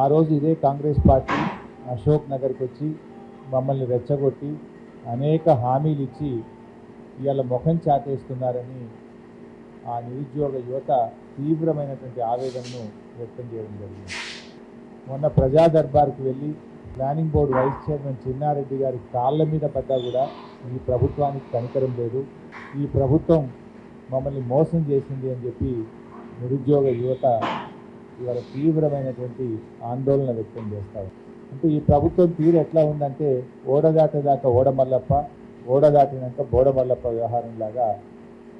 ఆ రోజు ఇదే కాంగ్రెస్ పార్టీ అశోక్ నగర్కి వచ్చి మమ్మల్ని రెచ్చగొట్టి అనేక హామీలు ఇచ్చి ఇవాళ ముఖం చాటేస్తున్నారని ఆ నిరుద్యోగ యువత తీవ్రమైనటువంటి ఆవేదనను వ్యక్తం చేయడం జరిగింది. మొన్న ప్రజా దర్బార్కి వెళ్ళి planning board vice chairman Chinnareddy గారి కాళ్ళ మీద పడ్డా కూడా ఈ ప్రభుత్వానికి కనికరం లేదు. ఈ ప్రభుత్వం మమ్మల్ని మోసం చేసింది అని చెప్పి నిరుద్యోగ యువత ఇవాళ తీవ్రమైనటువంటి ఆందోళన వ్యక్తం చేస్తారు అంటే ఈ ప్రభుత్వం తీరు ఎట్లా ఉందంటే ఓడదాటేదాకా ఓడమల్లప్ప ఓడదాటినాక బోడమల్లప్ప వ్యవహారం లాగా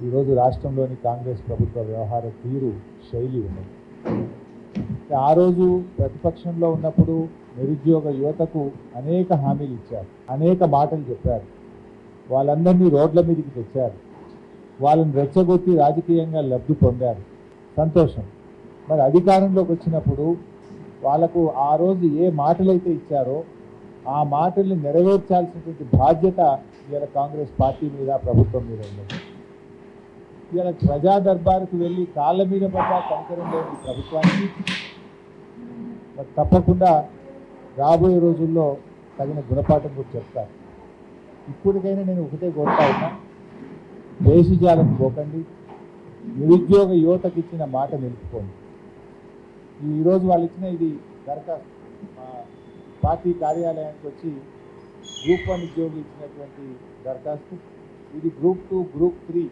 ఈరోజు రాష్ట్రంలోని కాంగ్రెస్ ప్రభుత్వ వ్యవహార తీరు శైలి ఉన్నది. ఆ రోజు ప్రతిపక్షంలో ఉన్నప్పుడు నిరుద్యోగ యువతకు అనేక హామీలు ఇచ్చారు. అనేక మాటలు చెప్పారు. వాళ్ళందరినీ రోడ్ల మీదకి తెచ్చారు. వాళ్ళని రెచ్చగొట్టి రాజకీయంగా లబ్ధి పొందారు. సంతోషం. మరి అధికారంలోకి వచ్చినప్పుడు వాళ్ళకు ఆ రోజు ఏ మాటలైతే ఇచ్చారో ఆ మాటల్ని నెరవేర్చాల్సినటువంటి బాధ్యత ఇవాళ కాంగ్రెస్ పార్టీ మీద ప్రభుత్వం మీద ఉంది. ఇవాళ ప్రజా దర్బారుకు వెళ్ళి కాళ్ళ మీద పడ్డ కనికరం లేని ప్రభుత్వానికి మరి తప్పకుండా రాబోయే రోజుల్లో తగిన గుణపాఠం కూడా చెప్తారు. ఇప్పటికైనా నేను ఒకటే కోరుతా ఉన్నా దేశజాలం పోకండి నిరుద్యోగ యువతకి ఇచ్చిన మాట నిలుపుకోండి. ఈరోజు వాళ్ళు ఇచ్చిన ఇది దరఖాస్తు. మా పార్టీ కార్యాలయానికి వచ్చి గ్రూప్ వన్ ఉద్యోగులు ఇచ్చినటువంటి దరఖాస్తు. ఇది గ్రూప్ టూ గ్రూప్ త్రీ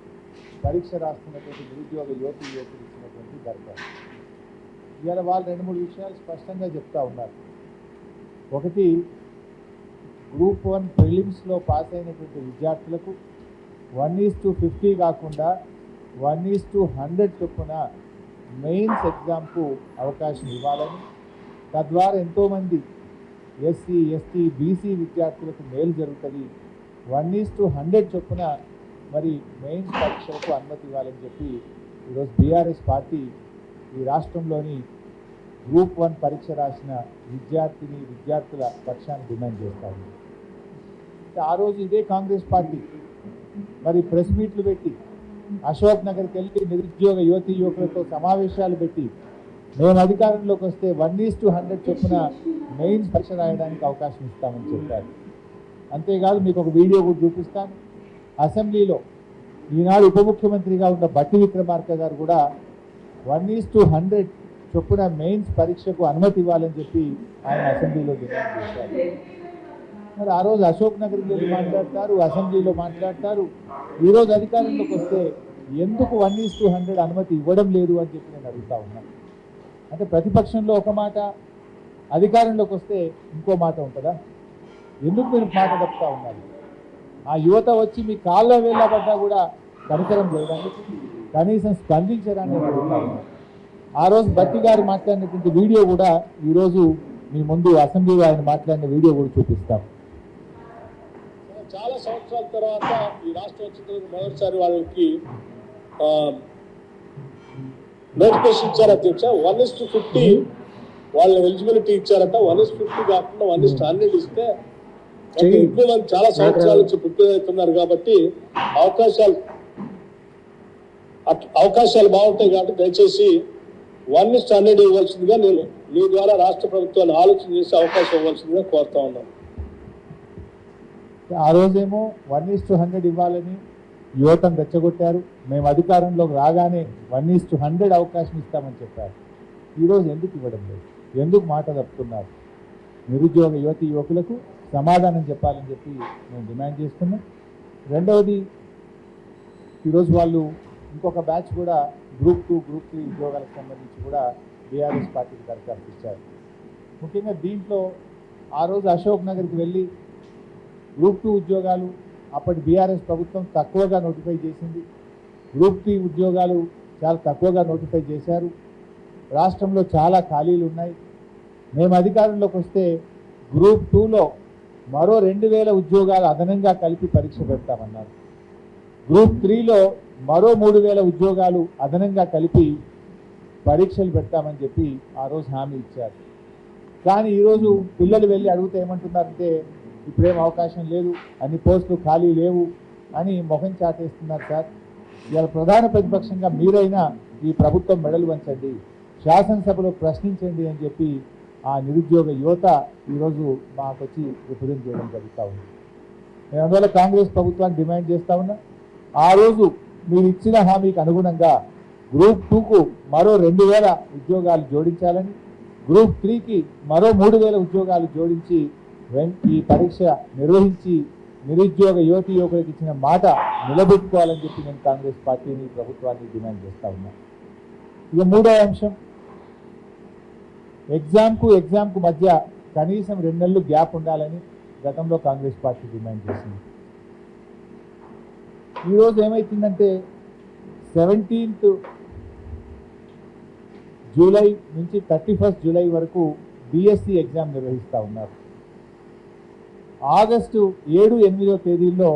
పరీక్ష రాస్తున్నటువంటి నిరుద్యోగ యువతి యువకులు ఇచ్చినటువంటి దరఖాస్తు. ఇవాళ వాళ్ళు రెండు మూడు విషయాలు స్పష్టంగా చెప్తా ఉన్నారు. ఒకటి గ్రూప్ వన్ ప్రిలిమ్స్లో పాస్ అయినటువంటి విద్యార్థులకు వన్ ఈస్ టు ఫిఫ్టీ కాకుండా వన్ ఈస్ టు హండ్రెడ్ చొప్పున మెయిన్స్ ఎగ్జామ్కు అవకాశం ఇవ్వాలని. తద్వారా ఎంతోమంది ఎస్సీ ఎస్టీ బీసీ విద్యార్థులకు మేలు జరుగుతుంది. వన్ ఈస్ టు హండ్రెడ్ చొప్పున మరి మెయిన్స్ పరీక్షలకు అనుమతి ఇవ్వాలని చెప్పి ఈరోజు బీఆర్ఎస్ పార్టీ ఈ రాష్ట్రంలోని గ్రూప్ వన్ పరీక్ష రాసిన విద్యార్థిని విద్యార్థుల పక్షాన్ని డిమాండ్ చేస్తారు. ఆ రోజు ఇదే కాంగ్రెస్ పార్టీ. మరి ప్రెస్ మీట్లు పెట్టి అశోక్ నగర్కి వెళ్ళి నిరుద్యోగ యువతి యువకులతో సమావేశాలు పెట్టి నేను అధికారంలోకి వస్తే వన్ ఈస్ టు హండ్రెడ్ చొప్పున మెయిన్స్ పరీక్ష రాయడానికి అవకాశం ఇస్తామని చెప్పారు. అంతేకాదు మీకు ఒక వీడియో కూడా చూపిస్తాను. అసెంబ్లీలో ఈనాడు ఉప ముఖ్యమంత్రిగా ఉన్న బట్టి విక్రమార్క గారు కూడా వన్ ఈస్ టు హండ్రెడ్ చొప్పున మెయిన్స్ పరీక్షకు అనుమతి ఇవ్వాలని చెప్పి ఆయన అసెంబ్లీలో డిమాండ్ చేశారు. మరి ఆ రోజు అశోక్ నగర్కి వెళ్ళి మాట్లాడతారు అసెంబ్లీలో మాట్లాడతారు. ఈరోజు అధికారంలోకి వస్తే ఎందుకు వన్ ఈస్ టూ హండ్రెడ్ అనుమతి ఇవ్వడం లేదు అని చెప్పి నేను అడుగుతా ఉన్నాను అంటే ప్రతిపక్షంలో ఒక మాట అధికారంలోకి వస్తే ఇంకో మాట ఉంటుందా? ఎందుకు మీరు మాట తప్పుతా ఉన్నారు? ఆ యువత వచ్చి మీ కాళ్ళ వెళ్ళబడ్డా కూడా కనికరం చేయడానికి కనీసం స్పందించడానికి అడుగుతా ఆ రోజు బట్టి గారు మాట్లాడినటువంటి వీడియో కూడా ఈరోజు మీ ముందు అసెంబ్లీలో ఆయన మాట్లాడిన వీడియో కూడా చూపిస్తాం. తర్వాత ఈ రాష్ట్రం వచ్చిన మొదటిసారి వాళ్ళకి నోటిఫికేషన్ ఇచ్చారు అధ్యక్ష. వన్ ఇస్ టు ఫిఫ్టీ వాళ్ళ ఎలిజిబిలిటీ ఇచ్చారట. వన్ ఇస్ ఫిఫ్టీ కాకుండా వన్ ఇస్ హండ్రెడ్ ఇస్తే ఎక్కువ చాలా సంవత్సరాల నుంచి ప్రిపేర్ అవుతున్నారు కాబట్టి అవకాశాలు అట్- అవకాశాలు బాగుంటాయి కాబట్టి దయచేసి వన్ ఇస్ హండ్రెడ్ ఇవ్వాల్సిందిగా నేను మీ ద్వారా రాష్ట్ర ప్రభుత్వాన్ని ఆలోచన చేసి అవకాశం ఇవ్వాల్సిందిగా కోరుతా ఉన్నాను. ఆ రోజేమో వన్ ఈస్ టు హండ్రెడ్ ఇవ్వాలని యువతను రెచ్చగొట్టారు. మేము అధికారంలోకి రాగానే వన్ ఈస్ టు హండ్రెడ్ అవకాశం ఇస్తామని చెప్పారు. ఈరోజు ఎందుకు ఇవ్వడం లేదు? ఎందుకు మాట తప్పుతున్నారు? నిరుద్యోగ యువతి యువకులకు సమాధానం చెప్పాలని చెప్పి మేము డిమాండ్ చేస్తున్నాం. రెండవది ఈరోజు వాళ్ళు ఇంకొక బ్యాచ్ కూడా గ్రూప్ టూ గ్రూప్ త్రీ ఉద్యోగాలకు సంబంధించి కూడా బీఆర్ఎస్ పార్టీకి దరఖాస్తు ఇచ్చారు. ముఖ్యంగా దీంట్లో ఆ రోజు అశోక్ నగర్కి వెళ్ళి గ్రూప్ టూ ఉద్యోగాలు అప్పటి బీఆర్ఎస్ ప్రభుత్వం తక్కువగా నోటిఫై చేసింది. గ్రూప్ త్రీ ఉద్యోగాలు చాలా తక్కువగా నోటిఫై చేశారు. రాష్ట్రంలో చాలా ఖాళీలు ఉన్నాయి. మేము అధికారంలోకి వస్తే గ్రూప్ టూలో మరో రెండు వేల ఉద్యోగాలు అదనంగా కలిపి పరీక్ష పెడతామన్నారు. గ్రూప్ త్రీలో మరో మూడు వేల ఉద్యోగాలు అదనంగా కలిపి పరీక్షలు పెడతామని చెప్పి ఆ రోజు హామీ ఇచ్చారు. కానీ ఈరోజు పిల్లలు వెళ్ళి అడిగితే ఏమంటున్నారంటే ఇప్పుడేం అవకాశం లేదు అన్ని పోస్టులు ఖాళీ లేవు అని మొహం చాటేస్తున్నారు సార్. ఇవాళ ప్రధాన ప్రతిపక్షంగా మీరైనా ఈ ప్రభుత్వం మెడలు వంచండి శాసనసభలో ప్రశ్నించండి అని చెప్పి ఆ నిరుద్యోగ యువత ఈరోజు మాకు వచ్చి రిప్రజెంట్ చేయడం జరుగుతూ ఉంది. నేను అందువల్ల కాంగ్రెస్ ప్రభుత్వాన్ని డిమాండ్ చేస్తా ఉన్నా. ఆ రోజు మీరు ఇచ్చిన హామీకి అనుగుణంగా గ్రూప్ టూకు మరో రెండు వేల ఉద్యోగాలు జోడించాలని గ్రూప్ త్రీకి మరో మూడు వేల ఉద్యోగాలు జోడించి ఈ పరీక్ష నిర్వహించి నిరుద్యోగ యువతి యువకులకు ఇచ్చిన మాట నిలబెట్టుకోవాలని చెప్పి నేను కాంగ్రెస్ పార్టీని ప్రభుత్వాన్ని డిమాండ్ చేస్తా ఉన్నా. ఇక మూడో అంశం. ఎగ్జామ్కు ఎగ్జామ్కు మధ్య కనీసం రెండు నెలలు గ్యాప్ ఉండాలని గతంలో కాంగ్రెస్ పార్టీ డిమాండ్ చేసింది. ఈరోజు ఏమైతుందంటే సెవెంటీన్త్ జూలై నుంచి థర్టీ ఫస్ట్ జూలై వరకు బిఎస్సి ఎగ్జామ్ నిర్వహిస్తూ ఉన్నారు. ఆగస్టు ఏడు ఎనిమిదో తేదీల్లో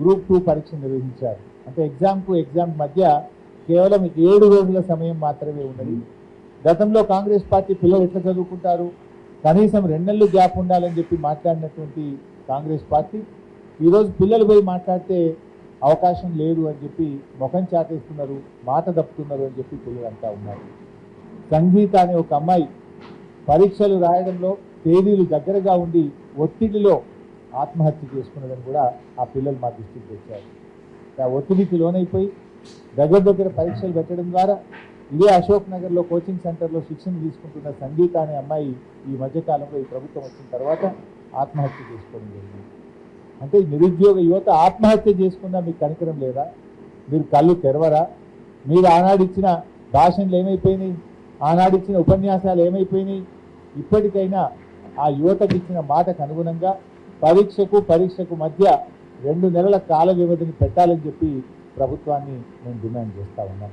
గ్రూప్ టూ పరీక్ష నిర్వహించారు. అంటే ఎగ్జామ్కు ఎగ్జామ్ మధ్య కేవలం ఏడు రోజుల సమయం మాత్రమే ఉన్నది. గతంలో కాంగ్రెస్ పార్టీ పిల్లలు ఎట్లా చదువుకుంటారు? కనీసం రెండెళ్ళు గ్యాప్ ఉండాలని చెప్పి మాట్లాడినటువంటి కాంగ్రెస్ పార్టీ ఈరోజు పిల్లలు పోయి మాట్లాడితే అవకాశం లేదు అని చెప్పి ముఖం చాటేస్తున్నారు మాట తప్పుతున్నారు అని చెప్పి పిల్లలు అంతా ఉన్నారు. సంగీత అనే ఒక అమ్మాయి పరీక్షలు రాయడంలో తేదీలు దగ్గరగా ఉండి ఒత్తిడిలో ఆత్మహత్య చేసుకున్నదని కూడా ఆ పిల్లలు మా దృష్టికి తెచ్చారు. ఆ ఒత్తిడికి లోనైపోయి దగ్గర దగ్గర పరీక్షలు పెట్టడం ద్వారా ఇదే అశోక్ నగర్లో కోచింగ్ సెంటర్లో శిక్షణ తీసుకుంటున్న సంగీత అనే అమ్మాయి ఈ మధ్యకాలంలో ఈ ప్రభుత్వం వచ్చిన తర్వాత ఆత్మహత్య చేసుకోవడం జరిగింది. అంటే నిరుద్యోగ యువత ఆత్మహత్య చేసుకున్నా మీకు కనికరం లేదా? మీరు కళ్ళు తెరవరా? మీరు ఆనాడిచ్చిన భాషణలు ఏమైపోయినాయి? ఆనాడిచ్చిన ఉపన్యాసాలు ఏమైపోయినాయి? ఇప్పటికైనా ఆ యువతకి ఇచ్చిన మాటకు అనుగుణంగా పరీక్షకు పరీక్షకు మధ్య రెండు నెలల కాల వ్యవధిని పెట్టాలని చెప్పి ప్రభుత్వాన్ని నేను డిమాండ్ చేస్తా ఉన్నాను